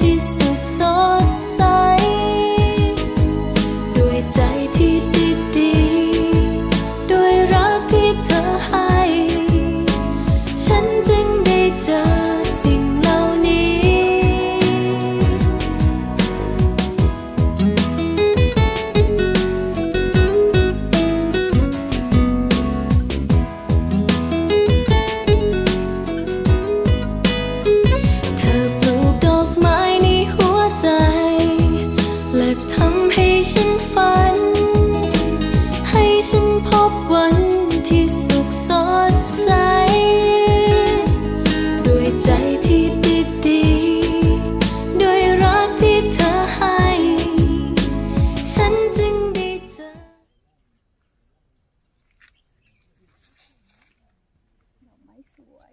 ที่สุขสดใส ด้วยใจที่ดีดีด้วยรักที่เธอให้ 帅。